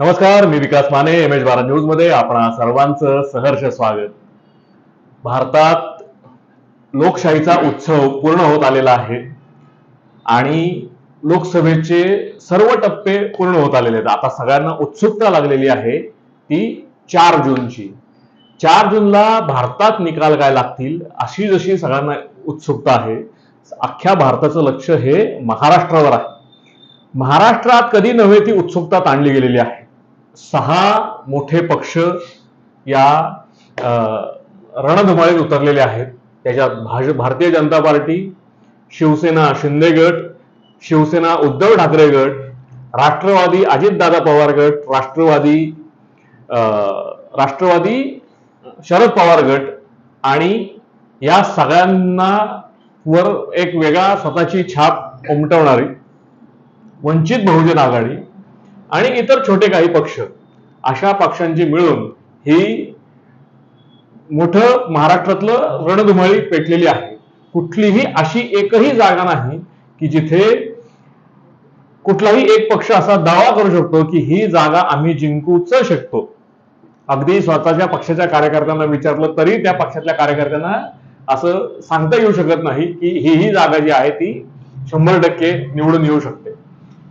नमस्कार मी Vikas Mane M H Bharat न्यूजमध्ये आपण सर्वांचं सहर्ष स्वागत. भारतात लोकशाहीचा उत्सव पूर्ण होत आलेला आहे आणि लोकसभेचे सर्व टप्पे पूर्ण होत आलेले आहेत. आता सगळ्यांना उत्सुकता लागलेली आहे ती चार जूनची. चार जूनला भारतात निकाल काय लागतील अशी जशी सगळ्यांना उत्सुकता आहे अख्ख्या भारताचं लक्ष हे महाराष्ट्रावर आहे. महाराष्ट्रात कधी नव्हे ती उत्सुकता ताणली गेलेली आहे. सहा मोठे पक्ष या रणधुमाळीत उतरलेले आहेत. त्याच्यात भाज भारतीय जनता पार्टी शिवसेना शिंदे गट शिवसेना उद्धव ठाकरे गट राष्ट्रवादी अजितदादा पवार गट राष्ट्रवादी राष्ट्रवादी शरद पवार गट आणि या सगळ्यांना वर एक वेगळा स्वतःची छाप उमटवणारी वंचित बहुजन आघाडी आणि इतर छोटे काही पक्ष. अशा पक्षांची मिळून ही मोठं महाराष्ट्रातलं रणधुमाळी पेटलेली आहे. कुठलीही अशी एकही जागा नाही की जिथे कुठलाही एक पक्ष असा दावा करू शकतो की ही जागा आम्ही जिंकूच शकतो. अगदी स्वतःच्या पक्षाच्या कार्यकर्त्यांना विचारलं तरी त्या पक्षातल्या कार्यकर्त्यांना असं सांगता येऊ शकत नाही की ही ही जागा जी आहे ती शंभर टक्के निवडून येऊ शकते.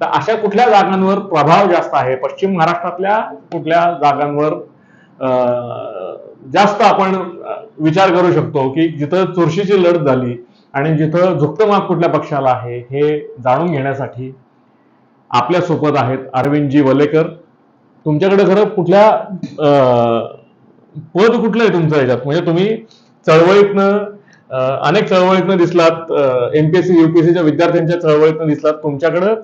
तर अशा कुठल्या जागांवर प्रभाव जास्त आहे? पश्चिम महाराष्ट्रातल्या कुठल्या जागांवर अं, जास्त आपण विचार करू शकतो की जिथं चुरशीची लढत झाली आणि जिथं झुकतं माप कुठल्या पक्षाला आहे हे जाणून घेण्यासाठी आपल्यासोबत आहेत अरविंदजी वलेकर. तुमच्याकडे खरं कुठल्या अं, पद कुठलं आहे तुमचं याच्यात? म्हणजे तुम्ही चळवळीतनं अनेक चळवळीतनं दिसलात एमपीएससी युपीएससीच्या विद्यार्थ्यांच्या चळवळीतनं दिसलात. तुमच्याकडं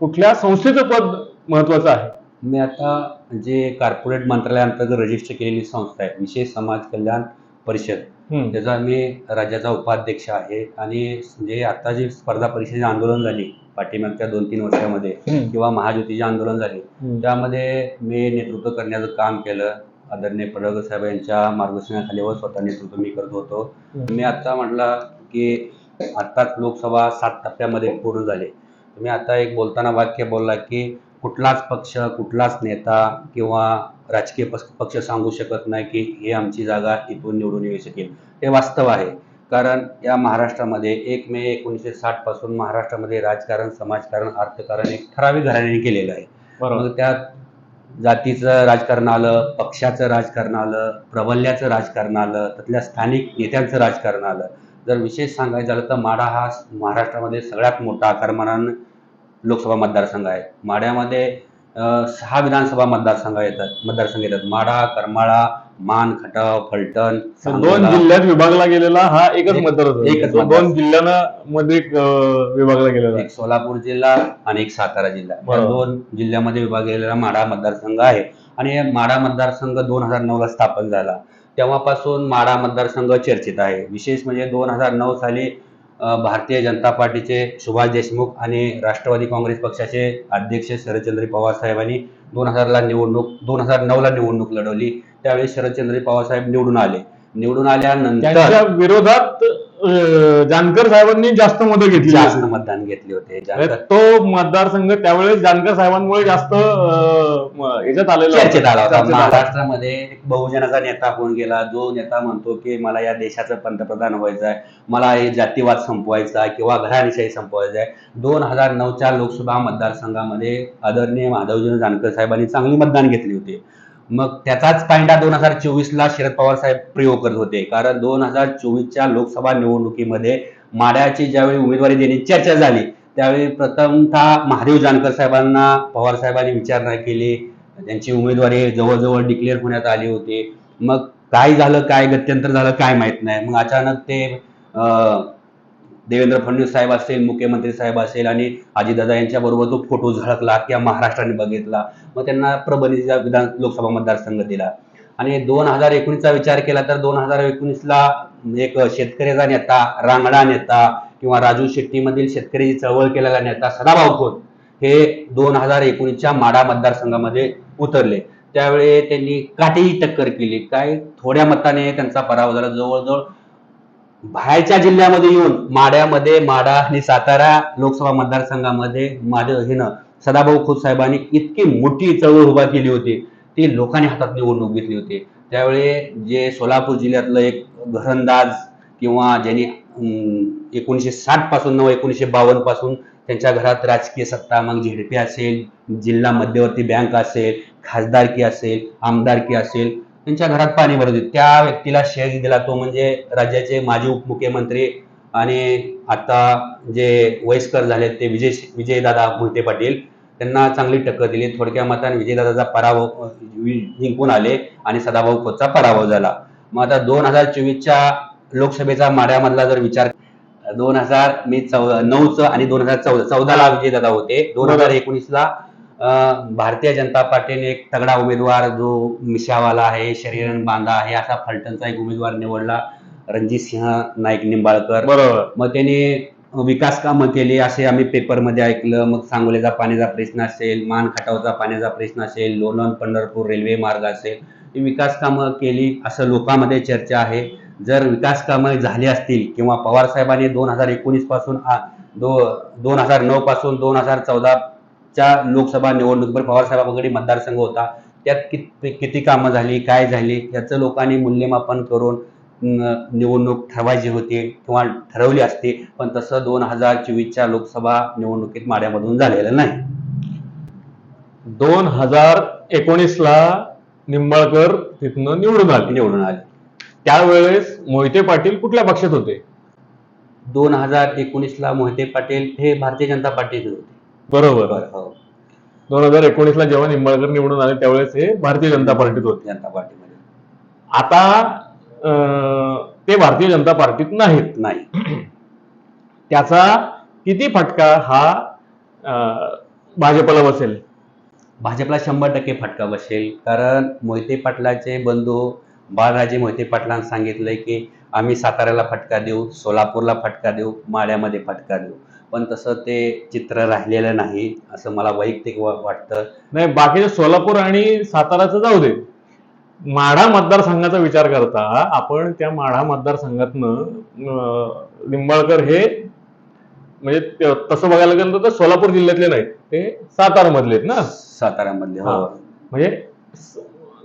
कुठल्या संस्थेचं पद महत्वाचं आहे मी आता जे कॉर्पोरेट मंत्रालयाअंतर्गत रजिस्टर केलेली संस्था आहे विशेष समाज कल्याण परिषद. त्याचा मी राज्याचा उपाध्यक्ष आहे आणि जे आता जी स्पर्धा परीक्षेचे आंदोलन झाली पाठीमागच्या दोन तीन वर्षामध्ये. किंवा महाज्योतीचे आंदोलन झाले. त्यामध्ये मी नेतृत्व करण्याचं काम केलं आदरणीय पडळकर साहेब यांच्या मार्गदर्शनाखाली व स्वतः नेतृत्व मी करत होतो. मी आता म्हटलं की आत्ताच लोकसभा सात टप्प्यामध्ये पूर्ण झाले तुम्ही आता एक बोलताना वाक्य बोलला की कुठलाच पक्ष कुठलाच नेता किंवा राजकीय पक्ष पक्ष सांगू शकत नाही की हे आमची जागा इथून निवडून येऊ शकेल. हे वास्तव आहे. कारण या महाराष्ट्रामध्ये एक मे एकोणीसशे साठपासून महाराष्ट्रामध्ये राजकारण समाजकारण अर्थकारण एक ठराविक घराण्याने केलेलं आहे. बरोबर. मग त्यात जातीचं राजकारण आलं पक्षाचं राजकारण आलं प्रबल्याचं राजकारण आलं त्यातल्या स्थानिक नेत्यांचं राजकारण आलं. जर विशेष सांगायचं झालं तर माढा हा महाराष्ट्रामध्ये सगळ्यात मोठा आकारमानानं लोकसभा मतदारसंघ आहे. माढ्यामध्ये सहा विधानसभा मतदारसंघ येतात मतदारसंघ येतात. माढा करमाळा मान खटाव फलटण दोन. जिल्ह्यात विभागला गेलेला हा एकच एक- मतदारसंघ एकच. दोन जिल्ह्यांना मध्ये अं, विभागला गेलेला. आहे एक सोलापूर जिल्हा आणि एक सातारा जिल्हा. दोन जिल्ह्यामध्ये विभागलेला माढा मतदारसंघ आहे. आणि माढा मतदारसंघ दोन हजार नऊ ला स्थापन झाला. तेव्हापासून माडा मतदारसंघ चर्चेत आहे. विशेष म्हणजे दोन हजार नऊ साली भारतीय जनता पार्टीचे सुभाष देशमुख आणि राष्ट्रवादी काँग्रेस पक्षाचे अध्यक्ष शरदचंद्र पवार साहेबांनी दोन हजारला निवडणूक दोन हजार नऊला निवडणूक लढवली. त्यावेळी शरदचंद्र पवार साहेब निवडून आले. निवडून आल्यानंतर विरोधात अं, जानकर साहेबांनी जास्त मतं घेतली जास्त मतदान घेतले होते तो मतदारसंघ त्यावेळेस जानकर साहेबांमुळे जास्त अं, म- ह्याच्यात आलेला होता. चर्चेत आला होता. चर्चेत आला. महाराष्ट्रामध्ये एक बहुजनाचा नेता होऊन गेला? जो नेता म्हणतो की मला या देशाचं पंतप्रधान व्हायचं आहे मला हे जातीवाद संपवायचा आहे किंवा घराणीशाही संपवायचा आहे. दोन हजार नऊच्या लोकसभा मतदारसंघामध्ये आदरणीय माधवजी जानकर साहेबांनी चांगली मतदान घेतली होती. मग त्याचाच कायदा दोन हजार चोवीसला शरद पवार साहेब प्रयोग करत होते. कारण दोन हजार चोवीसच्या लोकसभा निवडणुकीमध्ये माड्याची ज्यावेळी उमेदवारी देण्याची चर्चा झाली त्यावेळी प्रथमतः महादेव जानकर साहेबांना पवार साहेबांनी विचारणा केली. त्यांची उमेदवारी जवळजवळ डिक्लेअर होण्यात आली होती. मग काय झालं काय गत्यंतर झालं काय माहीत नाही. मग अचानक ते देवेंद्र फडणवीस साहेब असेल मुख्यमंत्री साहेब असेल आणि अजितदादा यांच्याबरोबर तो फोटो झळकला किंवा महाराष्ट्राने बघितला. मग त्यांना परभणीचा विधान लोकसभा मतदारसंघ दिला. आणि दोन हजार एकोणीसचा विचार केला तर दोन हजार एकोणीसला एक शेतकऱ्याचा नेता रांगडा नेता किंवा राजू शेट्टीमधील शेतकरी चळवळ केलेला नेता सदाभाऊ खोत हे दोन हजार एकोणीसच्या माडा मतदारसंघामध्ये उतरले. त्यावेळी त्यांनी काटेही टक्कर केली. काय थोड्या मताने त्यांचा पराभव झाला. जवळजवळ बाहेरच्या जिल्ह्यामध्ये येऊन माड्यामध्ये माडा आणि सातारा लोकसभा मतदारसंघामध्ये माझं हिनं सदाभाऊ खोत साहेबांनी इतकी मोठी चळवळ उभा केली होती. ती लोकांनी हातात निवडणूक घेतली होती. त्यावेळी जे सोलापूर जिल्ह्यातलं एक घरंदाज किंवा ज्यांनी एकोणीसशे साठपासून नऊ एकोणीसशे बावन्नपासून त्यांच्या घरात राजकीय सत्ता मग झेडपी असेल जिल्हा मध्यवर्ती बँक असेल खासदारकी असेल आमदारकी असेल त्यांच्या घरात पाणी भरत होते. त्या व्यक्तीला शेअर दिला तो म्हणजे राज्याचे माजी उपमुख्यमंत्री आणि आता जे वयस्कर झाले ते विजय विजयदादा मोहिते पाटील. त्यांना चांगली टक्कर दिली. थोडक्या मताने विजयदादाचा पराभव जिंकून आले आणि सदाभाऊ खोतचा पराभव झाला. मग आता दोन हजार चोवीसच्या लोकसभेचा माड्यामधला जर विचार दोन हजार मी चौ नऊचं आणि दोन हजार चौदा चौदाला विजयदादा होते. दोन हजार एकोणीसला भारतीय जनता पार्टीने एक तगडा उमेदवार जो मिशावाला आहे शरीरन बांधा आहे असा फलटणचा एक उमेदवार निवडला. रणजित सिंह नाईक निंबाळकर. बरोबर. मग त्यांनी विकास कामं केली असे आम्ही पेपरमध्ये ऐकलं. मग सांगोल्याचा पाण्याचा प्रश्न असेल मान खटावचा पाण्याचा प्रश्न असेल लोणंद पंढरपूर रेल्वे मार्ग असेल ही विकास कामं केली असं लोकांमध्ये चर्चा आहे. जर विकास कामं झाली असतील किंवा पवार साहेबांनी दोन हजार एकोणीसपासून आ- दो दोन हजार नऊ पासून दोन हजार चौदाच्या लोकसभा निवडणुकीवर पवारसाहेबांकडे मतदारसंघ होता त्यात किती किती कामं झाली काय झाली याचं लोकांनी मूल्यमापन करून निवडणूक ठरवायची होती किंवा ठरवली असती पण तसं दोन हजार चोवीसच्या लोकसभा निवडणुकीत माड्यामधून झालेलं नाही. दोन हजार एकोणीस ला निंबाळकर तिथनं निवडून आले. निवडून आले. त्यावेळेस मोहिते पाटील कुठल्या पक्षात होते? दोन हजार एकोणीस ला मोहिते पाटील हे भारतीय जनता पार्टीचे होते. बरोबर. हो. दोन हजार एकोणीस ला जेव्हा निंबाळकर निवडून आले त्यावेळेस हे भारतीय जनता पार्टीत होते. जनता पार्टीमध्ये. आता ते भारतीय जनता पार्टीत नाहीत. नाही. त्याचा किती फटका हा भाजपला बसेल? भाजपला शंभर टक्के फटका बसेल. कारण मोहिते पाटलाचे बंधू बाळराजे मोहिते पाटलांनी सांगितलंय की आम्ही साताऱ्याला फटका देऊ सोलापूरला फटका देऊ माड्यामध्ये फटका देऊ. पण तसं ते चित्र राहिलेलं नाही असं मला वैयक्तिक वाटतं. नाही बाकीचे सोलापूर आणि साताराचं जाऊ दे. माढा मतदारसंघाचा विचार करता आपण त्या माढा मतदारसंघातनं निंबाळकर हे म्हणजे तसं बघायला गेलं तर सोलापूर जिल्ह्यातले नाहीत. ते सातारा मधले आहेत ना? साताऱ्यामध्ये हा. हो. म्हणजे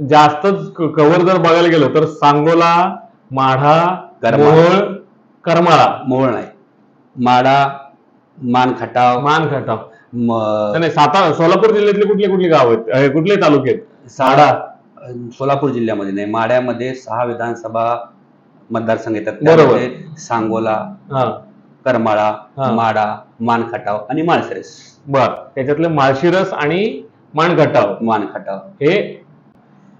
जास्तच कव्हर जर बघायला गेलं तर सांगोला माढा करमाळा. मोहोळ करमाळा. मोहोळ नाही. खटाव मानखटाव. म- नाही सातारा सोलापूर जिल्ह्यातले कुठले कुठले गाव आहेत? कुठले तालुके आहेत? साडा सोलापूर जिल्ह्यामध्ये नाही माड्यामध्ये सहा विधानसभा मतदारसंघ येतात. त्यामध्ये सांगोला करमाळा. माडा मानखटाव आणि माळशिरस. बर. त्याच्यातले माळशिरस आणि माणखटाव मानखटाव. हे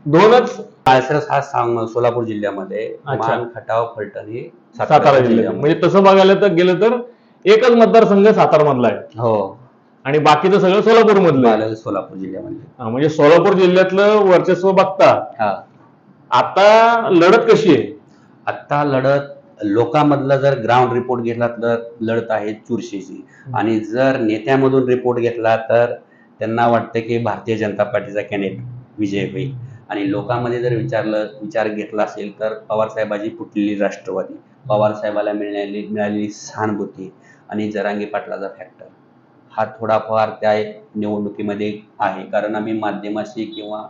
दोनच माळशिरस हा सांग सोलापूर जिल्ह्यामध्ये. मानखटाव फलटण हे सातारा जिल्ह्यात. म्हणजे तसं बघायला तर गेलं तर एकच मतदारसंघ सातारा मधला आहे. हो. आणि बाकीचं सगळं सोलापूर मधलं आहे. मालल सोलापूर जिल्ह्यामध्ये हा, म्हणजे सोलापूर जिल्ह्यातलं वर्चस्व बघता हा. आता लढत कशी आहे? आत्ता लढत लोकांमधला जर ग्राउंड रिपोर्ट घेतला तर लढत आहे चुरशीची. आणि जर नेत्यामधून रिपोर्ट घेतला तर त्यांना वाटतं की भारतीय जनता पार्टीचा कॅन्डिडेट विजय होईल. आणि लोकांमध्ये जर विचारलं विचार घेतला असेल तर पवारसाहेबाची फुटलेली राष्ट्रवादी. पवारसाहेबाला मिळालेली मिळालेली सहानुभूती. आणि जरांगे पाटलाचा फॅक्टर हा थोडाफार त्या निवडणुकीमध्ये आहे. कारण आम्ही माध्यमाशी किंवा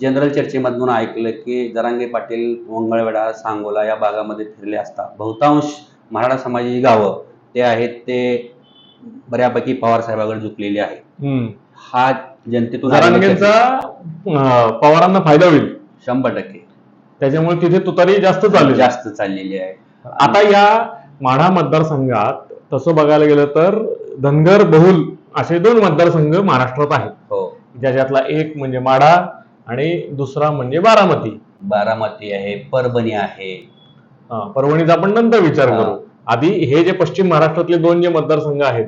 जनरल चर्चेमधून ऐकलं की जरांगे पाटील मंगळवेढा सांगोला या भागामध्ये फिरले असता बहुतांश मराठा समाजाची गावं ते आहेत ते बऱ्यापैकी पवार साहेबांकडे झुकलेली आहे. हा जनतेतून पवारांना फायदा होईल. शंभर टक्के. त्याच्यामुळे तिथे तुतारी जास्त चालेल जास्त चाललेली आहे. आता या माढा मतदारसंघात तसं बघायला गेलं तर धनगर बहुल असे दोन मतदारसंघ महाराष्ट्रात आहेत. हो. ज्याच्यातला एक म्हणजे माढा आणि दुसरा म्हणजे बारामती. बारामती आहे परभणी आहे. हा, परभणीचा आपण नंतर विचार हा. करू. आधी हे जे पश्चिम महाराष्ट्रातले दोन जे मतदारसंघ आहेत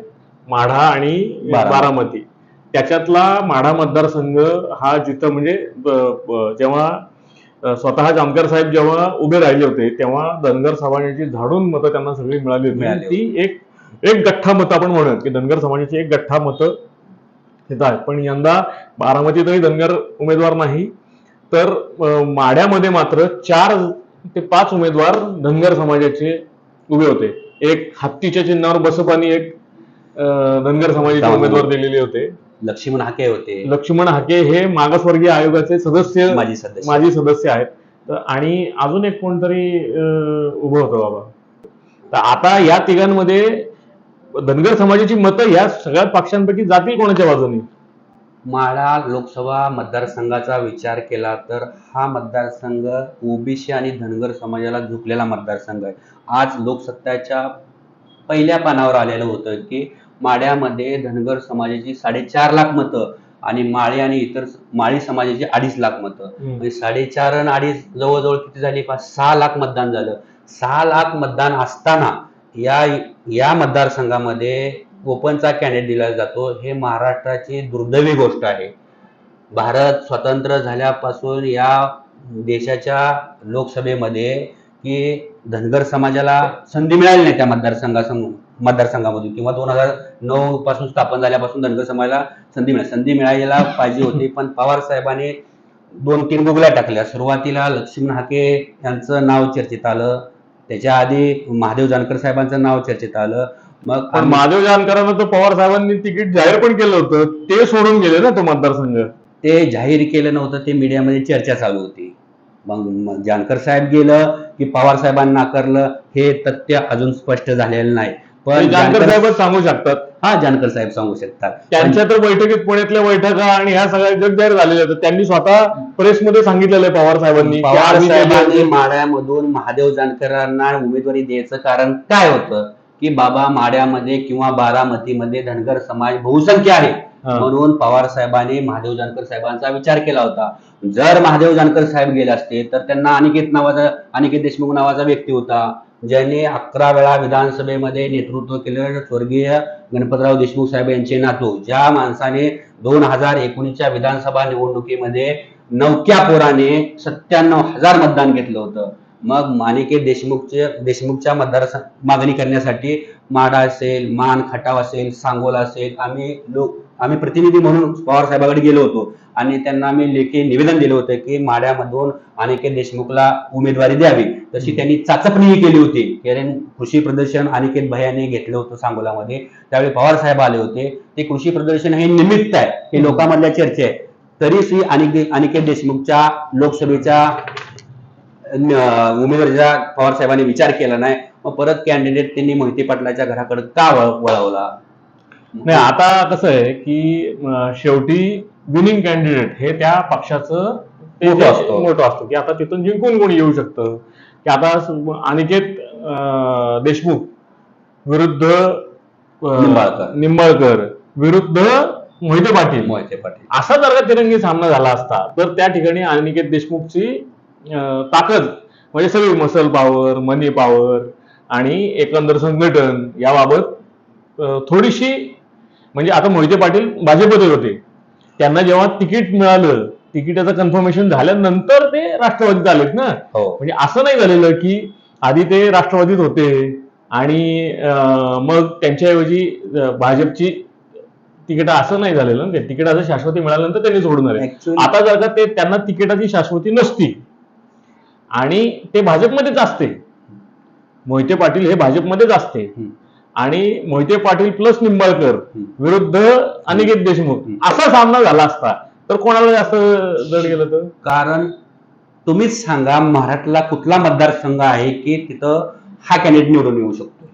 माढा आणि बारामती. बारामती त्याच्यातला माढा मतदारसंघ हा जिथं म्हणजे ब- ब- जेव्हा अ, स्वतः जामकर साहेब जेव्हा उभे राहिले होते तेव्हा धनगर समाजाची झाडून मतं त्यांना सगळी मिळाली होती. ती एक एक गठ्ठा मतं आपण म्हणूयात की धनगर समाजाची एक गठ्ठा मतं तिथं आहेत. पण यंदा बारामतीतही धनगर उमेदवार नाही तर अ, माढ्यामध्ये मात्र चार ते पाच उमेदवार धनगर समाजाचे उभे होते. एक हत्तीच्या चिन्हावर बसपानी एक धनगर समाजाचे. उमेदवार दिलेले होते. लक्ष्मण हाके होते. लक्ष्मण हाके हे मागासवर्गीय आयोगाचे सदस्य माजी सदस्य. माजी सदस्य आहेत. तर आणि अजून एक कोणतरी उभं होतं बाबा. तर आता या तिघांमध्ये धनगर समाजाची मतं या सगळ्या पक्षांपैकी जातील कोणाच्या बाजूने? माढा लोकसभा मतदारसंघाचा विचार केला तर हा मतदारसंघ ओबीसी आणि धनगर समाजाला झुकलेला मतदारसंघ आहे. आज लोकसत्ताच्या पहिल्या पानावर आलेलं होतं की माड्यामध्ये धनगर समाजाची साडेचार लाख मतं आणि माळी आणि इतर माळी समाजाची अडीच लाख मतं. म्हणजे साडेचार आणि अडीच जवळजवळ किती झाली? पाच सहा लाख मतदान झालं. सहा लाख मतदान असताना या या मतदारसंघामध्ये ओपनचा कॅन्डिडेट दिला जातो. हे महाराष्ट्राची दुर्दैवी गोष्ट आहे. भारत स्वतंत्र झाल्यापासून या देशाच्या लोकसभेमध्ये की धनगर समाजाला संधी मिळाली नाही त्या मतदारसंघासमोर मतदारसंघामधून किंवा दोन हजार नऊ पासून स्थापन झाल्यापासून धनगर समाजाला संधी मिळाली. संधी मिळायला पाहिजे होती पण पवार साहेबांनी दोन तीन गुगल्या टाकल्या. सुरुवातीला लक्ष्मण हाके यांचं नाव चर्चेत आलं. त्याच्या आधी महादेव जानकर साहेबांचं नाव चर्चेत आलं. मग पण महादेव जानकरांना तर पवार साहेबांनी तिकीट जाहीर पण केलं होतं. ते सोडून गेले ना तो मतदारसंघ. ते जाहीर केलं नव्हतं ते मीडियामध्ये चर्चा चालू होती. मग जानकर साहेब गेलं की पवार साहेबांना नाकारलं हे तथ्य अजून स्पष्ट झालेलं नाही. पण जानकर जानकर साहेबच सांगू शकतात. हा जानकर साहेब सांगू शकतात. त्यांच्या तर बैठकीत पुण्यातल्या बैठका आणि ह्या सगळ्या जग जाहीर झालेल्या आहेत. त्यांनी स्वतः प्रेसमध्ये सांगितलेलं आहे पवार साहेबांनी. पवार साहेबांनी महादेव जानकरांना उमेदवारी द्यायचं कारण काय होतं? की बाबा माड्यामध्ये किंवा बारामतीमध्ये धनगर समाज बहुसंख्य आहे. म्हणून पवार साहेबांनी महादेव जानकर साहेबांचा विचार केला होता. जर महादेव जानकर साहेब गेले असते तर त्यांना अनिकेत नावाचा अनिकेत देशमुख नावाचा व्यक्ती होता. ज्याने अकरा वेळा विधानसभेमध्ये नेतृत्व केलं स्वर्गीय गणपतराव देशमुख साहेब यांचे नातू ज्या माणसाने दोन हजार एकोणीसच्या विधानसभा निवडणुकीमध्ये नवक्या पोराने सत्त्याण्णव हजार मतदान घेतलं होतं. मग माणिके देशमुखचे देशमुखच्या मतदार मागणी करण्यासाठी माडा असेल मान खटाव असेल सांगोला असेल आम्ही लोक आम्ही प्रतिनिधी म्हणून पवार साहेबाकडे गेलो होतो. आणि त्यांना आम्ही लेखी निवेदन दिलं होतं की माड्यामधून अनिकेत देशमुखला उमेदवारी द्यावी. तशी त्यांनी चाचपणीही केली होती. कारण कृषी प्रदर्शन अनिकेत भयाने घेतलं होतं सांगोलामध्ये. त्यावेळी पवार साहेब आले होते. ते कृषी प्रदर्शन हे निमित्त आहे. हे लोकांमधल्या चर्चा आहे. तरी श्री अनिकेत अनिकेत देशमुखच्या लोकसभेच्या उमेदवारीचा पवार साहेबांनी विचार केला नाही. मग परत कॅन्डिडेट त्यांनी मोहिते पाटलाच्या घराकडे का वळवला? नाही आता कसं आहे की शेवटी विनिंग कॅन्डिडेट हे त्या पक्षाचं मोठं असतं. मोठं असतं. की आता तिथून जिंकून कोणी येऊ शकतं? की आता अनिकेत देशमुख विरुद्ध निंबाळकर. विरुद्ध मोहिते पाटील. मोहिते पाटील. असा जर का तिरंगी सामना झाला असता तर त्या ठिकाणी अनिकेत देशमुखची ताकद म्हणजे सगळी मसल पॉवर मनी पॉवर आणि एकंदर संघटन याबाबत थोडीशी म्हणजे आता मोहिते पाटील भाजपमध्ये होते. त्यांना जेव्हा तिकीट मिळालं तिकिटाचं कन्फर्मेशन झाल्यानंतर ते राष्ट्रवादीत आलेत ना? हो. म्हणजे असं नाही झालेलं की आधी ते राष्ट्रवादीत होते आणि मग त्यांच्याऐवजी भाजपची तिकीट असं नाही झालेलं ना ते. तिकिटाचं शाश्वती मिळाल्यानंतर त्यांनी सोडून आले. आता जर का ते त्यांना तिकिटाची शाश्वती नसती आणि ते भाजपमध्येच असते. मोहिते पाटील हे भाजपमध्येच असते. आणि मोहिते पाटील प्लस निंबाळकर. विरुद्ध अनिकेत देशमुख. असा सामना झाला असता तर कोणाला जास्त जड गेलं तर कारण तुम्हीच सांगा महाराष्ट्राला कुठला मतदारसंघ आहे की तिथं हा कॅन्डिडेट निवडून येऊ शकतो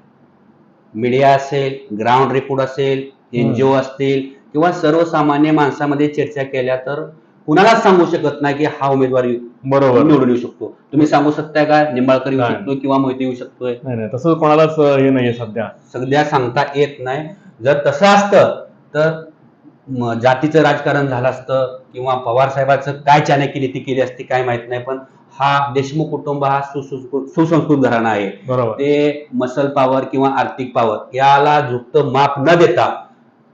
मीडिया असेल ग्राउंड रिपोर्ट असेल एनजीओ असतील किंवा सर्वसामान्य माणसामध्ये चर्चा केल्या तर कुणालाच सांगू शकत नाही की हा उमेदवार बरोबर. निवडून येऊ शकतो. तुम्ही सांगू शकताय का? निंबाळकर येऊ नाही. शकतो किंवा मोहिते येऊ शकतोय? नाही नाही तसं कोणालाच अं, हे नाहीये सध्या. सध्या सांगता येत नाही. जर तसं असतं तर म, जातीचं राजकारण झालं असतं किंवा पवार साहेबाचं काय चाणक्य नीती केली असती काय माहीत नाही पण हा देशमुख कुटुंब हा सुसंस्कृत सुसंस्कृत घराणा आहे. बरोबर. ते मसल पॉवर किंवा आर्थिक पॉवर याला झुकतं माप न देता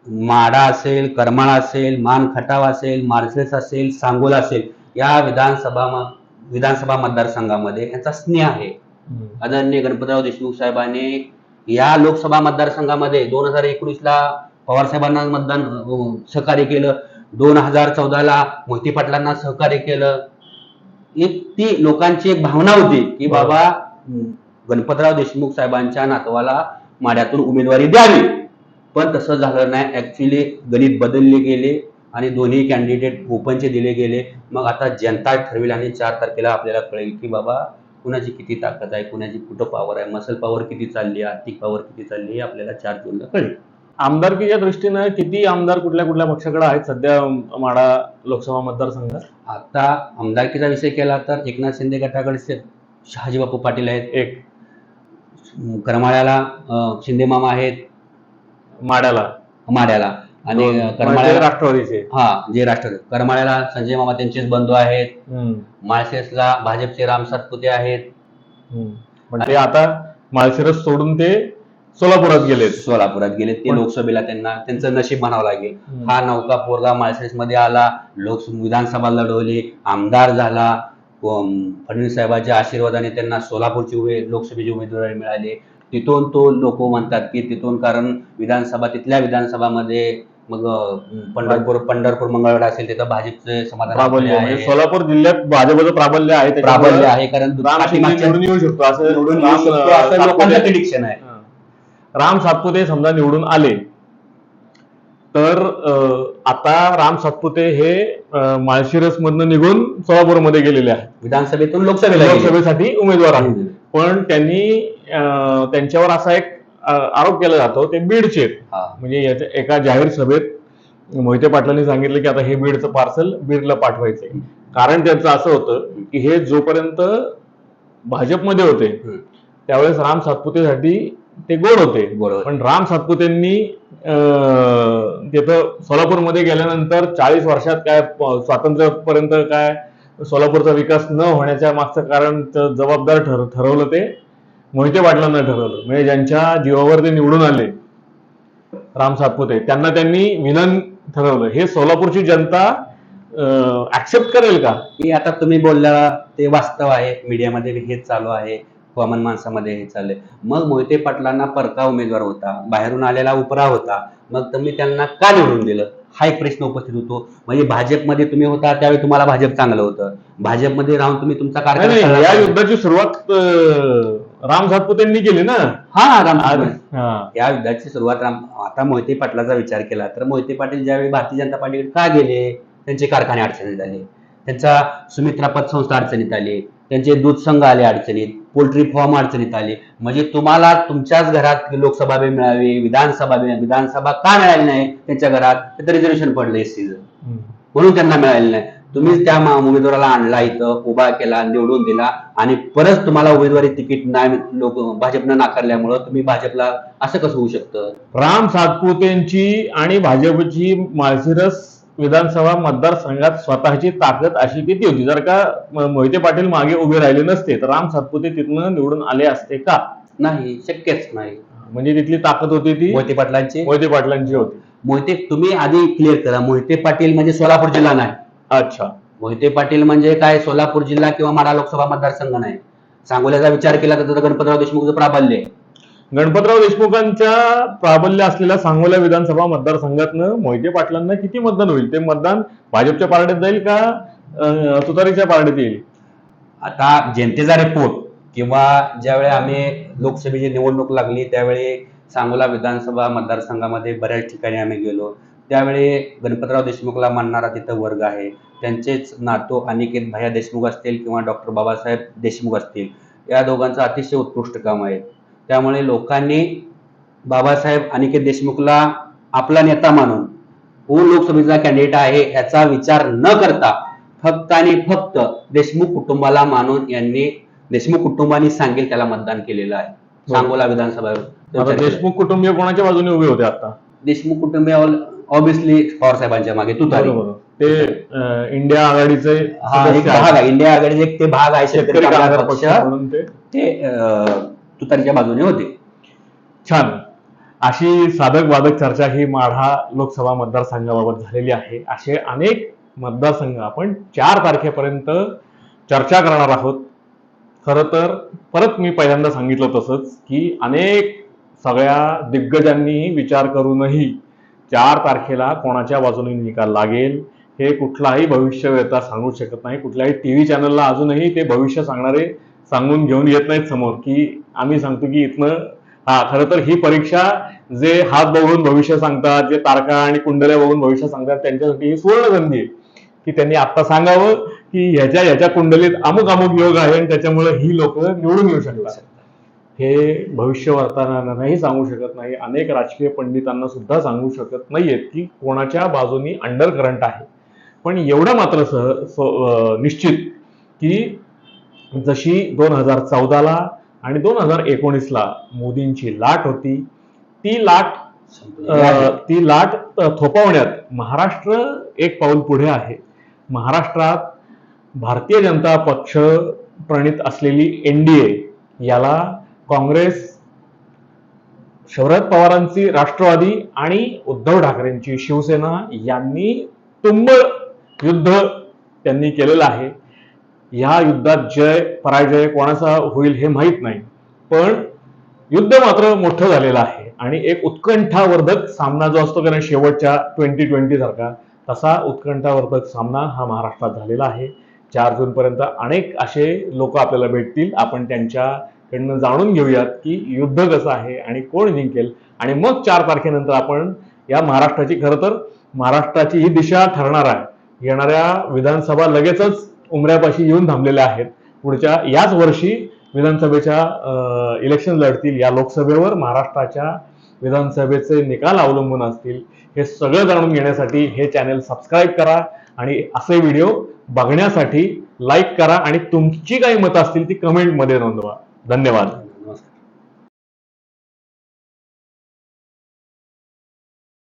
माडा असेल करमाळा असेल मान खटाव असेल मार्सेस असेल सांगोला असेल या विधानसभा म- विधानसभा मतदारसंघामध्ये यांचा स्नेह आहे. आदरणीय गणपतराव देशमुख साहेबांनी या लोकसभा मतदारसंघामध्ये दोन हजार एकोणीस ला पवार साहेबांना मतदान सहकार्य केलं. दोन हजार चौदाला मोहिते पाटलांना सहकार्य केलं. एक ती लोकांची एक भावना होती की. बाबा गणपतराव देशमुख साहेबांच्या नातवाला माड्यातून उमेदवारी द्यावी. पण तसं झालं नाही. ऍक्च्युली गणित बदलले गेले. आणि दोन्ही कॅन्डिडेट ओपनचे दिले गेले. मग आता जनता ठरवेल आणि चार तारखेला आपल्याला कळेल की बाबा कुणाची किती ताकद आहे कुणाची कुठं पॉवर आहे मसल पॉवर किती चालली आहे आर्थिक पॉवर किती चालली हे आपल्याला चार जूनला कळेल. आमदारकीच्या दृष्टीनं किती आमदार कुठल्या कुठल्या पक्षाकडे आहेत सध्या माडा लोकसभा मतदारसंघात? आता आमदारकीचा विषय केला तर एकनाथ शिंदे गटाकडे शे- शहाजीबापू पाटील आहेत. एक. करमाळ्याला शिंदे मामा आहेत. माड्याला. माड्याला. आणि म्हणजे करमाळ्याला राष्ट्रवादीचे. हा जे राष्ट्र करमाळ्याला संजय मामा त्यांचेच बंधू आहेत. माळशेसला भाजपचे राम सातपुते आहेत. ते आता माळशिरस सोडून ते सोलापुरात गेलेत. सोलापुरात गेले ते लोकसभेला त्यांना त्यांचं नशीब म्हणावं लागेल. हा नौका पोरगा माळशेस मध्ये आला. लोक विधानसभा लढवली. आमदार झाला. फडणवीस साहेबांच्या आशीर्वादाने त्यांना सोलापूरची लोकसभेची उमेदवारी मिळाली. तिथून तो लोक म्हणतात की तिथून कारण विधानसभा तिथल्या विधानसभामध्ये मग पंढरपूर पंढरपूर मंगळवेढा असेल तिथं भाजपचे समाधान प्राबल्य आहे. सोलापूर जिल्ह्यात भाजपचं प्राबल्य आहे त्याच्यामुळे प्राबल्य आहे कारण निवडून येऊ शकतो असं निवडून येऊ शकतो असं लोकांचं आहे. राम सातपुते समजा निवडून आले तर आता राम सातपुते हे अं, माळशिरस मधनं निघून सोलापूरमध्ये गेलेले आहेत विधानसभेतून लोकसभेला. लोकसभेसाठी उमेदवार आहेत. पण त्यांनी त्यांच्यावर असा एक आरोप केला जातो ते बीडचे. म्हणजे याच्या एका जाहीर सभेत मोहिते पाटलांनी सांगितलं की आता हे बीडचं पार्सल बीडला पाठवायचंय कारण त्यांचं असं होतं की हे जोपर्यंत भाजपमध्ये होते. त्यावेळेस राम सातपुतेसाठी ते गोड होते. बरोबर पण राम सातपुतेंनी अं, तिथं सोलापूरमध्ये गेल्यानंतर चाळीस वर्षात काय प- स्वातंत्र्यापर्यंत काय सोलापूरचा विकास न होण्याच्या मागचं कारण त- जबाबदार ठर ठरवलं ते. मोहिते पाटलांना ठरवलं. म्हणजे ज्यांच्या जीवावर ते निवडून आले राम सातपुते. त्यांना त्यांनी विलन ठरवलं. हे सोलापूरची जनता ऍक्सेप्ट करेल का? की आता तुम्ही बोलला ते वास्तव आहे. मीडियामध्ये हेच चालू आहे. कॉमन माणसामध्ये हे चाललंय. मग मोहिते पाटलांना परका उमेदवार होता बाहेरून आलेला उपरा होता. मग तुम्ही त्यांना का निवडून दिलं? हा एक प्रश्न उपस्थित होतो. म्हणजे भाजपमध्ये तुम्ही होता त्यावेळी तुम्हाला भाजप चांगलं होतं. भाजपमध्ये राहून तुम्ही तुमचा कार्यक्रम या युद्धाची सुरुवात राम सातपुतेंनी केली ना? हा राम. या युद्धाची सुरुवात राम आता मोहिते पाटलाचा विचार केला तर मोहिते पाटील ज्यावेळी भारतीय जनता पार्टीकडे का गेले? त्यांचे कारखाने अडचणीत आले. त्यांचा सुमित्रा पतसंस्था अडचणीत आली. त्यांचे दूध संघ आले अडचणीत पोल्ट्री फार्म अडचणीत आले. म्हणजे तुम्हाला तुमच्याच घरात लोकसभा बी मिळावी विधानसभा विधानसभा का मिळाली नाही त्यांच्या घरात तर रिझर्वेशन पडलं एससीचं. म्हणून त्यांना मिळाले नाही. तुम्हीच त्या उमेदवाराला आणला इथं उभा केला निवडून दिला आणि परत तुम्हाला उमेदवारी तिकीट नाही लोक भाजपनं नाकारल्यामुळं तुम्ही भाजपला असं कसं होऊ शकतं? राम सातपुतेंची आणि भाजपची माळशिरस विधानसभा मतदारसंघात स्वतःची ताकद अशी किती होती. जर का मोहिते पाटील मागे उभे राहिले नसते तर राम सातपुते तिथनं निवडून आले असते का? नाही शक्यच नाही. म्हणजे तिथली ताकद होती ती? मोहिते पाटलांची? मोहिते पाटलांची होती. मोहिते तुम्ही आधी क्लिअर करा. मोहिते पाटील म्हणजे सोलापूर जिल्हा नाही. अच्छा. मोहिते पाटील म्हणजे काय? सोलापूर जिल्हा किंवा माडा लोकसभा मतदारसंघ नाही. सांगोल्याचा विचार केला तर गणपतराव देशमुखचं प्राबल्य आहे. गणपतराव देशमुखांच्या प्राबल्य असलेल्या सांगोला विधानसभा मतदारसंघातनं मोहिते पाटलांना किती मतदान होईल? ते मतदान भाजपच्या पार्ट्यात जाईल का तुतारीच्या पारड्यात येईल? आता जनतेचा रिपोर्ट किंवा ज्यावेळी आम्ही लोकसभेची निवडणूक लागली त्यावेळी सांगोला विधानसभा मतदारसंघामध्ये बऱ्याच ठिकाणी आम्ही गेलो. त्यावेळी गणपतराव देशमुखला मानणारा तिथं वर्ग आहे. त्यांचेच नातो अनिकेत भैया देशमुख असतील किंवा डॉक्टर बाबासाहेब देशमुख असतील. या दोघांचं अतिशय उत्कृष्ट काम आहे. त्यामुळे लोकांनी बाबासाहेब अनिकेत देशमुखला आपला नेता मानून कोण लोकसभेचा कॅन्डिडेट आहे याचा विचार न करता फक्त आणि फक्त देशमुख कुटुंबाला मानून यांनी देशमुख कुटुंबाने सांगेल त्याला मतदान केलेलं आहे. सांगोला विधानसभा देशमुख कुटुंबीय कोणाच्या बाजूने उभे होते आता? देशमुख कुटुंबीय ऑब्विसली पवार साहेबांच्या मागे ते अं, इंडिया आघाडीचे हा एक भाग. आहे. इंडिया आघाडीचे ते भाग आहे शेतकरी पक्ष ते. ते तुतारीच्या बाजूने होते. छान. अशी साधक वादक चर्चा ही माढा लोकसभा मतदारसंघाबाबत झालेली आहे. असे अनेक मतदारसंघ आपण चार तारखेपर्यंत चर्चा करणार आहोत. खरं तर परत मी पहिल्यांदा सांगितलं तसंच की अनेक सगळ्या दिग्गजांनी विचार करूनही चार तारखेला कोणाच्या बाजूने निकाल लागेल हे कुठलाही भविष्य भविष्यवेत्ता सांगू शकत नाही. कुठल्याही टी व्ही चॅनलला अजूनही ते भविष्य सांगणारे सांगून घेऊन येत नाहीत समोर की आम्ही सांगतो की इथनं हा खरं तर ही परीक्षा जे हात बघून भविष्य सांगतात जे तारखा आणि कुंडल्या बघून भविष्य सांगतात त्यांच्यासाठी ही सुवर्ण संधी आहे. की त्यांनी आता सांगावं की ह्याच्या ह्याच्या कुंडलीत अमुक अमुक योग आहे आणि त्याच्यामुळे ही लोक निवडून येऊ शकतात. हे भविष्य वर्तमानांनाही सांगू शकत नाही. अनेक राजकीय पंडितांना सुद्धा सांगू शकत नाहीयेत की कोणाच्या बाजूनी अंडर करंट आहे. पण एवढं मात्र सह निश्चित की जशी दोन हजार चौदाला आणि दोन हजार एकोणीसला मोदींची लाट होती. ती लाट ती लाट थोपवण्यात महाराष्ट्र एक पाऊल पुढे आहे. महाराष्ट्रात भारतीय जनता पक्ष प्रणित असलेली एनडीए याला काँग्रेस शरद पवारांची राष्ट्रवादी आणि उद्धव ठाकरेंची शिवसेना यांनी तुंबळ युद्ध त्यांनी केलेलं आहे. या युद्धात जय पराजय कोणाचा होईल हे माहीत नाही. पण युद्ध मात्र मोठं झालेलं आहे आणि एक उत्कंठावर्धक सामना जो असतो कारण शेवटच्या ट्वेंटी ट्वेंटी सारखा तसा उत्कंठावर्धक सामना हा महाराष्ट्रात झालेला आहे. चार जूनपर्यंत अनेक असे लोक आपल्याला भेटतील. आपण त्यांच्याकडनं जाणून घेऊयात की युद्ध कसं आहे आणि कोण जिंकेल. आणि मग चार तारखेनंतर आपण या महाराष्ट्राची खरं तर महाराष्ट्राची ही दिशा ठरणार आहे. येणाऱ्या विधानसभा लगेचच उमऱ्यापाशी येऊन थांबलेल्या आहेत. पुढच्या याच वर्षी विधानसभेच्या इलेक्शन लढतील. या लोकसभेवर महाराष्ट्राच्या विधानसभेचे निकाल अवलंबून असतील. हे सगळं जाणून घेण्यासाठी हे चॅनल सबस्क्राईब करा आणि असे व्हिडिओ बघण्यासाठी लाईक करा आणि तुमची काही मतं असतील ती कमेंटमध्ये नोंदवा. धन्यवाद.